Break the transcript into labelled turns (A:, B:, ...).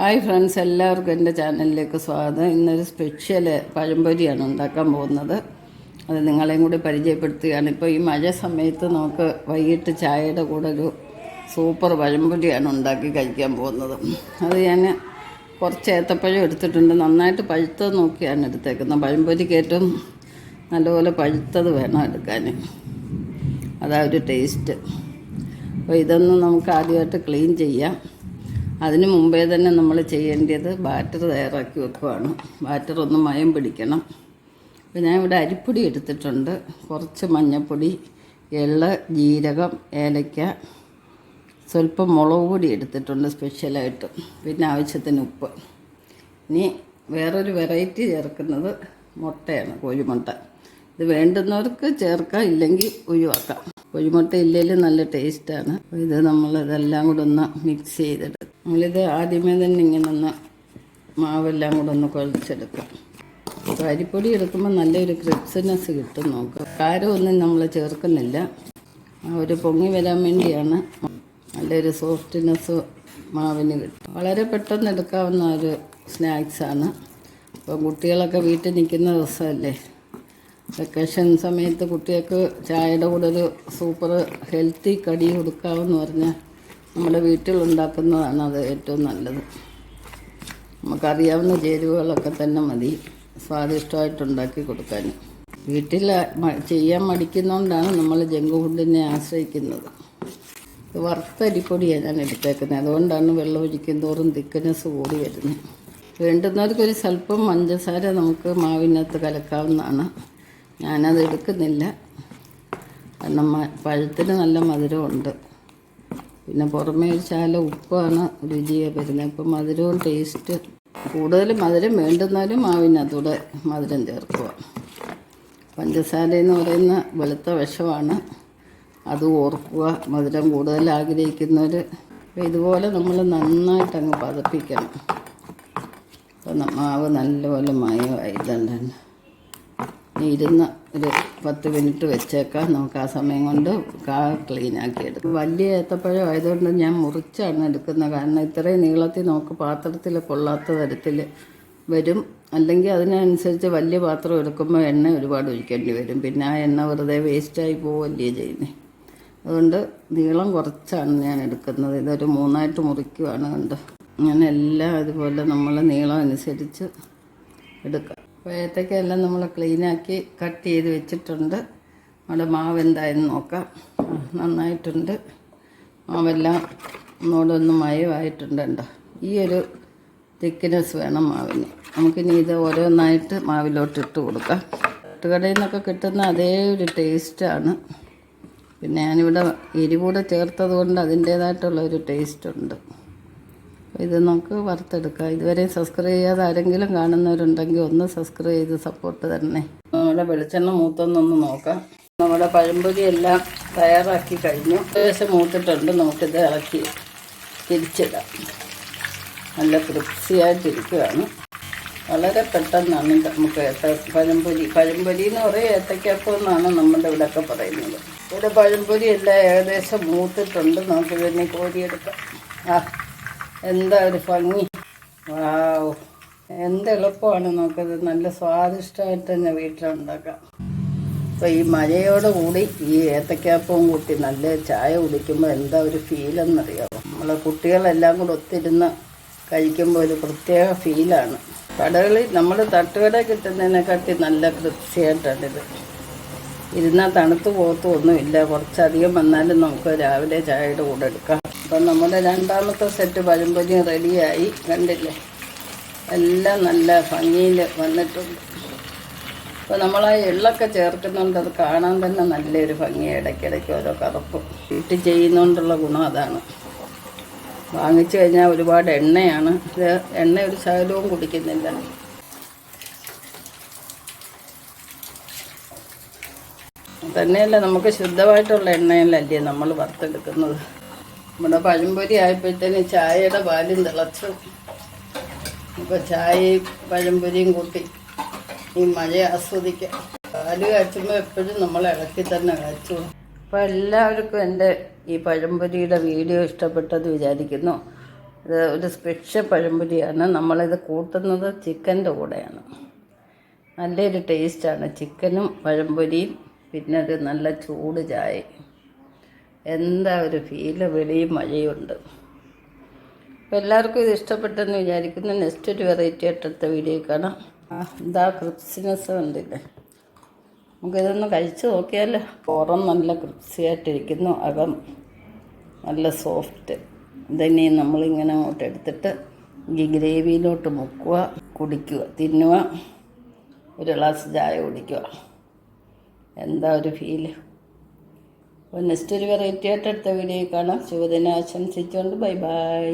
A: Hi friends എല്ലാവർക്കും എന്റെ ചാനലിലേക്ക് സ്വാഗതം. ഇന്നൊരു സ്പെഷ്യൽ പഴംപൊരിയാണ് ഉണ്ടാക്കാൻ പോകുന്നത്. അത് നിങ്ങളെയും കൂടി പരിചയപ്പെടുത്തുകയാണ്. ഇപ്പോൾ ഈ മഴ സമയത്ത് നമുക്ക് വൈകിട്ട് ചായയുടെ കൂടെ ഒരു സൂപ്പർ പഴംപൊരിയാണ് ഉണ്ടാക്കി കഴിക്കാൻ പോകുന്നത്. അത് ഞാൻ കുറച്ച് ഏത്തപ്പഴം എടുത്തിട്ടുണ്ട്. നന്നായിട്ട് പഴുത്തത് നോക്കിയാണ് എടുത്തേക്കുന്നത്. പഴംപൊരിക്ക് ഏറ്റവും നല്ലപോലെ പഴുത്തത് വേണം എടുക്കാൻ. അതാ ഒരു ടേസ്റ്റ് അപ്പോൾ ഇതൊന്ന് നമുക്ക് ആദ്യമായിട്ട് ക്ലീൻ ചെയ്യാം. അതിന് മുമ്പേ തന്നെ നമ്മൾ ചെയ്യേണ്ടത് ബാറ്റർ തയ്യാറാക്കി വെക്കുവാണ്. ബാറ്റർ ഒന്ന് മയം പിടിക്കണം. അപ്പോൾ ഞാൻ ഇവിടെ അരിപ്പൊടി എടുത്തിട്ടുണ്ട്. കുറച്ച് മഞ്ഞൾപ്പൊടി എള്ള് ജീരകം ഏലയ്ക്ക സ്വല്പം മുളക് പൊടി എടുത്തിട്ടുണ്ട് സ്പെഷ്യലായിട്ട്. പിന്നെ ആവശ്യത്തിന് ഉപ്പ്. ഇനി വേറൊരു വെറൈറ്റി ചേർക്കുന്നത് മുട്ടയാണ് കോഴിമുട്ട. ഇത് വേണ്ടുന്നവർക്ക് ചേർക്കാം ഇല്ലെങ്കിൽ ഒഴിവാക്കാം. കോഴിമുട്ട ഇല്ലെങ്കിൽ നല്ല ടേസ്റ്റാണ്. ഇത് നമ്മൾ ഇതെല്ലാം കൂടെ ഒന്ന് മിക്സ് ചെയ്തെടുക്കും നമ്മളിത് ആദ്യമേ തന്നെ ഇങ്ങനെ ഒന്ന് മാവെല്ലാം കൂടെ ഒന്ന് കുഴച്ചെടുക്കാം. അരിപ്പൊടി എടുക്കുമ്പോൾ നല്ലൊരു ക്രിപ്സിനെസ് കിട്ടും നോക്കുക കാരമൊന്നും നമ്മൾ ചേർക്കുന്നില്ല. ആ ഒരു പൊങ്ങി വരാൻ വേണ്ടിയാണ് നല്ലൊരു സോഫ്റ്റ്നെസ് മാവിന് കിട്ടും വളരെ പെട്ടെന്ന് എടുക്കാവുന്ന ഒരു സ്നാക്സാണ് അപ്പോൾ കുട്ടികളൊക്കെ വീട്ടിൽ നിൽക്കുന്ന ദിവസമല്ലേ? വെക്കേഷൻ സമയത്ത് കുട്ടികൾക്ക് ചായയുടെ കൂടെ ഒരു സൂപ്പർ ഹെൽത്തി കടി കൊടുക്കാമെന്ന് പറഞ്ഞാൽ നമ്മുടെ വീട്ടിൽ ഉണ്ടാക്കുന്നതാണ് അത് ഏറ്റവും നല്ലത്. നമുക്കറിയാവുന്ന ചേരുവകളൊക്കെ തന്നെ മതി. സ്വാദിഷ്ടമായിട്ട് ഉണ്ടാക്കി കൊടുക്കാൻ. വീട്ടിൽ ചെയ്യാൻ മടിക്കുന്നതുകൊണ്ടാണ് നമ്മൾ ജങ്ക് ഫുഡിനെ ആശ്രയിക്കുന്നത്. ഇത് വറുത്ത അരിപ്പൊടിയാണ് ഞാൻ എടുത്തേക്കുന്നത്. അതുകൊണ്ടാണ് വെള്ളം ഒഴിക്കും തോറും തിക്കനസ് കൂടി വരുന്നത്. വേണ്ടുന്നവർക്ക് ഒരു സ്വല്പം പഞ്ചസാര നമുക്ക് മാവിനകത്ത് കലക്കാവുന്നതാണ്. ഞാനത് എടുക്കുന്നില്ല. കാരണം പഴത്തിന് നല്ല മധുരമുണ്ട്. പിന്നെ പുറമേ ഒരു ഉപ്പാണ് രുചിയെ വരുന്നത്. ഇപ്പം മധുരവും ടേസ്റ്റ് കൂടുതൽ മധുരം വേണ്ടുന്നാലും മാവിനകത്തൂടെ മധുരം ചേർക്കുക. പഞ്ചസാര എന്ന് പറയുന്ന വെളുത്ത വിഷമാണ്. അത് ഓർക്കുക. മധുരം കൂടുതൽ ആഗ്രഹിക്കുന്നവർ ഇതുപോലെ നമ്മൾ നന്നായിട്ട് അങ്ങ് പതപ്പിക്കണം. അപ്പം മാവ് നല്ലപോലെ മായ ഇനി ഇരുന്ന് ഒരു പത്ത് മിനിറ്റ് വെച്ചേക്കാം. നമുക്ക് ആ സമയം കൊണ്ട് കാ ക്ലീനാക്കി എടുക്കും. വലിയ ഏത്തപ്പഴം ആയതുകൊണ്ട് ഞാൻ മുറിച്ചാണ് എടുക്കുന്നത് കാരണം ഇത്രയും നീളത്തിൽ നമുക്ക് പാത്രത്തിൽ കൊള്ളാത്ത തരത്തിൽ വരും. അല്ലെങ്കിൽ അതിനനുസരിച്ച് വലിയ പാത്രം എടുക്കുമ്പോൾ എണ്ണ ഒരുപാട് ഒഴിക്കേണ്ടി വരും. പിന്നെ ആ എണ്ണ വെറുതെ വേസ്റ്റായി പോവല്ലേ ചെയ്യുന്നത് അതുകൊണ്ട് നീളം കുറച്ചാണ് ഞാൻ എടുക്കുന്നത്. ഇതൊരു മൂന്നായിട്ട് മുറിക്കുവാണ് കണ്ടോ. അങ്ങനെ എല്ലാം അതുപോലെ നമ്മൾ നീളം അനുസരിച്ച് എടുക്കാം. അപ്പോൾ ഏത്തക്കയെല്ലാം നമ്മൾ ക്ലീനാക്കി കട്ട് ചെയ്ത് വെച്ചിട്ടുണ്ട്. നമ്മുടെ മാവ് എന്തായെന്ന് നോക്കാം. നന്നായിട്ടുണ്ട്. മാവെല്ലാം ഒന്നോടൊന്ന് ഒന്ന് മയമായിട്ടുണ്ട് കണ്ടോ ഈ ഒരു തിക്നെസ് വേണം മാവിന്. നമുക്കിനി ഇത് ഓരോന്നായിട്ട് മാവിലോട്ട് ഇട്ട് കൊടുക്കാം. തട്ടുകടയിൽ നിന്നൊക്കെ കിട്ടുന്ന അതേ ഒരു ടേസ്റ്റാണ് പിന്നെ ഞാനിവിടെ എരിവൂടെ ചേർത്തത് കൊണ്ട് അതിന്റേതായിട്ടുള്ള ഒരു ടേസ്റ്റ് ഉണ്ട്. ഇത് നമുക്ക് വറുത്തെടുക്കാം. ഇതുവരെ സബ്സ്ക്രൈബ് ചെയ്യാതെ ആരെങ്കിലും കാണുന്നവരുണ്ടെങ്കിൽ ഒന്ന് സബ്സ്ക്രൈബ് ചെയ്ത് സപ്പോർട്ട് തരണേ. നമ്മുടെ വെളിച്ചെണ്ണ മൂത്തൊന്നൊന്ന് നോക്കാം. നമ്മുടെ പഴംപൊരി എല്ലാം തയ്യാറാക്കി കഴിഞ്ഞു. ഏകദേശം മൂത്തിട്ടുണ്ട്. നമുക്കിത് ഇളക്കി തിരിച്ചിടാം. നല്ല തൃപ്തിയായിട്ടിരിക്കുകയാണ്. വളരെ പെട്ടെന്നാണ് നമുക്ക് ഏത്ത പഴംപൊരി. പഴംപൊരി എന്ന് പറയും ഏത്തക്കപ്പം എന്നാണ് നമ്മുടെ ഇവിടെയൊക്കെ പറയുന്നത്. ഇവിടെ പഴംപൊരി എല്ലാം ഏകദേശം മൂത്തിട്ടുണ്ട്. നമുക്ക് ഇതിനെ കോരിയെടുക്കാം. ആ എന്താ ഒരു ഭംഗി? വാവ് എന്ത് എളുപ്പമാണ് നമുക്കത് നല്ല സ്വാദിഷ്ടമായിട്ട് തന്നെ വീട്ടിലുണ്ടാക്കാം. അപ്പോൾ ഈ മഴയോട് കൂടി ഈ ഏത്തക്കാപ്പവും കൂട്ടി നല്ല ചായ കുടിക്കുമ്പോൾ എന്താ ഒരു ഫീലെന്നറിയാമോ നമ്മളെ കുട്ടികളെല്ലാം കൂടെ ഒത്തിരുന്ന് കഴിക്കുമ്പോൾ ഒരു പ്രത്യേക ഫീലാണ് കടകളിൽ നമ്മൾ തട്ടുകട കിട്ടുന്നതിനെക്കാട്ടി നല്ല കൃത്യമായിട്ടാണിത്. ഇരുന്നാൽ തണുത്ത് പോകത്തൊന്നുമില്ല കുറച്ചധികം വന്നാലും നമുക്ക് രാവിലെ ചായയുടെ കൂടെ എടുക്കാം. അപ്പം നമ്മുടെ രണ്ടാമത്തെ സെറ്റ് പഴംപൊരി റെഡിയായി. കണ്ടില്ലേ? എല്ലാം നല്ല ഭംഗിയിൽ വന്നിട്ടുണ്ട്. അപ്പോൾ നമ്മൾ ആ എള്ളൊക്കെ ചേർക്കുന്നുണ്ട് അത് കാണാൻ തന്നെ നല്ലൊരു ഭംഗി ഇടയ്ക്കിടയ്ക്ക് ഓരോ കറുപ്പ്. വീട്ടിൽ ചെയ്യുന്നതുകൊണ്ടുള്ള ഗുണം അതാണ്. വാങ്ങിച്ചു കഴിഞ്ഞാൽ ഒരുപാട് എണ്ണയാണ്. ഇത് എണ്ണ ഒരു ശകലവും കുടിക്കുന്നില്ല. തന്നെയല്ല നമുക്ക് ശുദ്ധമായിട്ടുള്ള എണ്ണയിലല്ലേ നമ്മൾ വറുത്തെടുക്കുന്നത്. നമ്മുടെ പഴംപൊരി ആയപ്പോഴത്തേന് ചായയുടെ പാലും തിളച്ചു. ഇപ്പോൾ ചായയും പഴംപൊരിയും കൂട്ടി ഈ മഴ ആസ്വദിക്കാം. പാൽ കാച്ചുമ്പോൾ എപ്പോഴും നമ്മൾ ഇളക്കി തന്നെ കാച്ചു. അപ്പോൾ എല്ലാവർക്കും എന്റെ ഈ പഴംപൊരിയുടെ വീഡിയോ ഇഷ്ടപ്പെട്ടത് വിചാരിക്കുന്നു. ഇത് ഒരു സ്പെഷ്യൽ പഴംപൊരിയാണ്. നമ്മളിത് കൂട്ടുന്നത് ചിക്കന്റെ കൂടെയാണ്. നല്ലൊരു ടേസ്റ്റാണ് ചിക്കനും പഴംപൊരിയും പിന്നെ നല്ല ചൂട് ചായ. എന്താ ഒരു ഫീൽ വെളിയും മഴയുണ്ട്. അപ്പോൾ എല്ലാവർക്കും ഇത് ഇഷ്ടപ്പെട്ടെന്ന് വിചാരിക്കുന്നു. നെക്സ്റ്റ് ഒരു വെറൈറ്റി ആയിട്ടത്തെ വീഡിയോ കാണാം. എന്താ ക്രിപ്സിനെസ് കണ്ടില്ലേ? നമുക്കിതൊന്ന് കഴിച്ച് നോക്കിയാലോ. പുറം നല്ല ക്രിപ്സിയായിട്ടിരിക്കുന്നു അകം നല്ല സോഫ്റ്റ് ഇതന്നെ നമ്മളിങ്ങനെ അങ്ങോട്ട് എടുത്തിട്ട് ഈ ഗ്രേവിയിലോട്ട് മുക്കുക കുടിക്കുക തിന്നുക. ഒരു ഗ്ലാസ് ചായ കുടിക്കുക. എന്താ ഒരു ഫീൽ അപ്പോൾ നെക്സ്റ്റ് ഒരു വെറൈറ്റി ആയിട്ട് അടുത്ത വീഡിയോ കാണാം. ശുഭദിനം ആശംസിച്ചുകൊണ്ട് ബൈ ബൈ